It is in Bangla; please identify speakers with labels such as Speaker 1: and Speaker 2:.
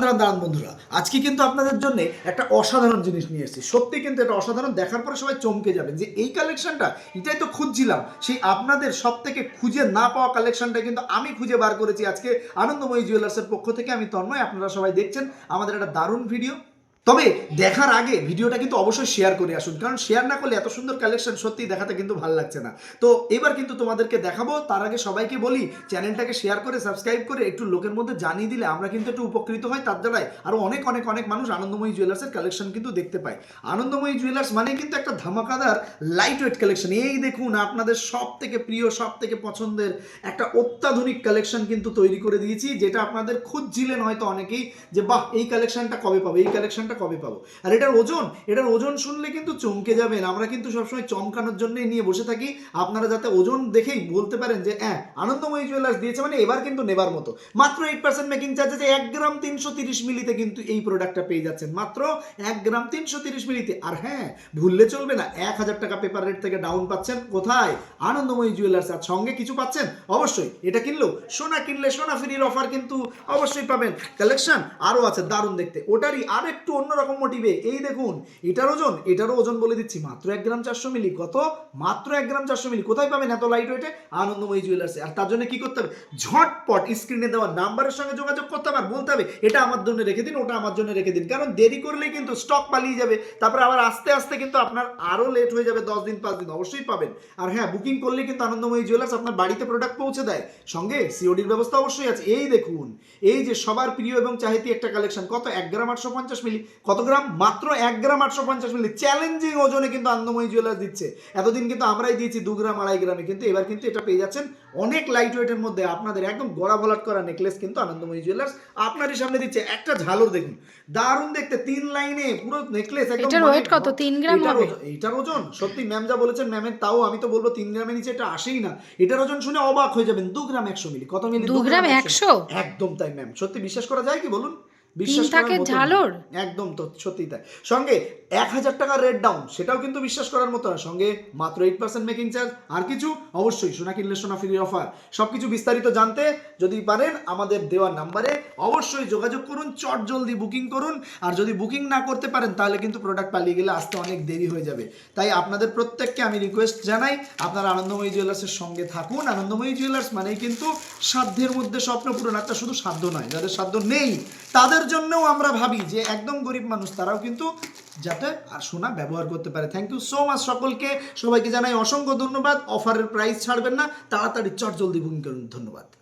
Speaker 1: দাঁড়ান দাঁড়ান বন্ধুরা। আজকে কিন্তু আপনাদের জন্য একটা অসাধারণ জিনিস নিয়ে এসেছি। সত্যি কিন্তু এটা অসাধারণ। দেখার পরে সবাই চমকে যাবেন যে এই কালেকশনটা এটাই তো খুঁজছিলাম। সেই আপনাদের সব থেকে খুঁজে না পাওয়া কালেকশনটা কিন্তু আমি খুঁজে বার করেছি আজকে আনন্দময়ী জুয়েলার্সের পক্ষ থেকে। আমি তন্ময়, আপনারা সবাই দেখছেন আমাদের একটা দারুণ ভিডিও তবে দেখার আগে ভিডিওটা কিন্তু অবশ্যই শেয়ার করে আসুন। কারণ শেয়ার না করলে এত সুন্দর কালেকশন সত্যি দেখাতে কিন্তু ভালো লাগছে না। তো এবার কিন্তু তোমাদেরকে দেখাবো, তার আগে সবাইকে বলি চ্যানেলটাকে শেয়ার করে সাবস্ক্রাইব করে, একটু লোকের মধ্যে জানিয়ে দিলে আমরা কিন্তু একটু উপকৃত হই তার দ্বারাই আরও অনেক অনেক অনেক মানুষ আনন্দময়ী জুয়েলার্সের কালেকশন কিন্তু দেখতে পায়। আনন্দময়ী জুয়েলার্স মানে কিন্তু একটা ধামাকাদার লাইট ওয়েট কালেকশন এই দেখুন, আপনাদের সব থেকে প্রিয় সব থেকে পছন্দের একটা অত্যাধুনিক কালেকশন কিন্তু তৈরি করে দিয়েছি, যেটা আপনাদের খুঁজছিলেন হয়তো অনেকেই, যে বাহ, এই কালেকশনটা কবে পাবে? এই কালেকশনটা কবে পাবো? আর এটার ওজন এটার ওজন শুনলে কিন্তু চমকে যাবেন। আমরা কিন্তু সবসময় চমকানোর জন্যই নিয়ে বসে থাকি। আপনারা যাতে ওজন দেখেই বলতে পারেন যে হ্যাঁ আনন্দময়ী জুয়েলার্স দিয়েছে মানে এবার কিন্তু নেবার মতো। মাত্র এইট পার্সেন্ট মেকিং চার্জেস এক গ্রাম তিনশো তিরিশ মিলিতে কিন্তু এই প্রোডাক্টটা পেয়ে যাচ্ছেন। মাত্র এক গ্রাম তিনশো তিরিশ মিলিতে। আর হ্যাঁ ভুললে চলবে না। এক হাজার টাকা পেপার রেট থেকে ডাউন পাচ্ছেন কোথায়? আনন্দময়ী জুয়েলার্স আর সঙ্গে কিছু পাচ্ছেন? অবশ্যই এটা কিনলেও সোনা কিনলে সোনা ফ্রির অফার কিন্তু অবশ্যই পাবেন। কালেকশন আরও আছে, দারুণ দেখতে। ওটারই আর একটু অন্যরকম মোটিভে এই দেখুন, এটার ওজন, এটারও ওজন বলে দিচ্ছি, মাত্র এক গ্রাম চারশো মিলি। কত? মাত্র এক গ্রাম চারশো মিলি। কোথায় পাবেন এত লাইট ওয়েটে আনন্দময়ী জুয়েলার্সে আর তার জন্য কি করতে হবে? ঝটপট স্ক্রিনে দেওয়া নাম্বারের সঙ্গে যোগাযোগ করতে হবে। বলতে হবে, এটা আমার জন্য রেখে দিন, ওটা আমার জন্য রেখে দিন। কারণ দেরি করলেই কিন্তু স্টক পালিয়ে যাবে। তারপরে আবার আস্তে আস্তে কিন্তু আপনার আরও লেট হয়ে যাবে, দশ দিন, পাঁচ দিন। অবশ্যই পাবেন। আর হ্যাঁ বুকিং করলে কিন্তু আনন্দময়ী জুয়েলার্স আপনার বাড়িতে প্রোডাক্ট পৌঁছে দেয়। সঙ্গে সিওডির ব্যবস্থা অবশ্যই আছে। এই দেখুন, এই যে সবার প্রিয় এবং চাহিতি একটা কালেকশন কত? এক গ্রাম আটশো পঞ্চাশ মিলি। কত গ্রাম? মাত্র এক গ্রাম আটশো পঞ্চাশ মিলি। চ্যালেঞ্জিং ওজনে কিন্তু আনন্দময়ী জুয়েলার্স দিচ্ছে। এতদিন কিন্তু আমরাই দিয়েছি দু গ্রাম আড়াই গ্রামে। কিন্তু এবার কিন্তু এটা পেয়ে যাচ্ছেন অনেক লাইট ওয়েটের মধ্যে। আপনাদের একদম গড়া ভলাট করা নেকলেস কিন্তু আনন্দময়ী জুয়েলার্স আপনারই সামনে দিচ্ছে। একটা ঝালর দেখুন। দারুণ দেখতে। তিন লাইনে পুরো নেকলেস একদম
Speaker 2: এটার
Speaker 1: মানে
Speaker 2: কত? তিন গ্রাম
Speaker 1: এটার
Speaker 2: হবে?
Speaker 1: ওজন- সত্যি ম্যাম যা বলেছেন ম্যামের তাও আমি তো বলব তিন গ্রামের নিচে এটা আসেই না। এটার ওজন শুনে অবাক হয়ে যাবেন। দু গ্রাম একশো মিলি। কত মিলি?
Speaker 2: দু গ্রাম একশো?
Speaker 1: একদম তাই ম্যাম সত্যি বিশ্বাস করা যায় কি বলুন? বিশ্বাস
Speaker 2: থাকে। ঝালর?
Speaker 1: একদম তো সত্যি তাই। সঙ্গে এক হাজার টাকা রেট ডাউন সেটাও কিন্তু বিশ্বাস করার মতো না। সঙ্গে মাত্র এইট পার্সেন্ট মেকিং চার্জ আর কিছু? অবশ্যই সোনা কিনলে সোনা ফ্রি অফার সব কিছু বিস্তারিত জানতে যদি পারেন আমাদের দেওয়া নাম্বারে অবশ্যই যোগাযোগ করুন চট জলদি বুকিং করুন। আর যদি বুকিং না করতে পারেন তাহলে কিন্তু প্রোডাক্ট পালিয়ে গেলে আসতে অনেক দেরি হয়ে যাবে। তাই আপনাদের প্রত্যেককে আমি রিকোয়েস্ট জানাই আপনারা আনন্দময়ী জুয়েলার্সের সঙ্গে থাকুন। আনন্দময়ী জুয়েলার্স মানেই কিন্তু সাধ্যের মধ্যে স্বপ্ন পূরণ একটা শুধু সাধ্য নয়। যাদের সাধ্য নেই তাদের জন্যও আমরা ভাবি যে একদম গরিব মানুষ, তারাও কিন্তু যাতে আর সোনা ব্যবহার করতে পারে। থ্যাংক ইউ সো মাচ সকলকে। সবাইকে জানাই অসংখ্য ধন্যবাদ। অফারের প্রাইস ছাড়বেন না। তাড়াতাড়ি চট জলদি বুকিং করুন। ধন্যবাদ।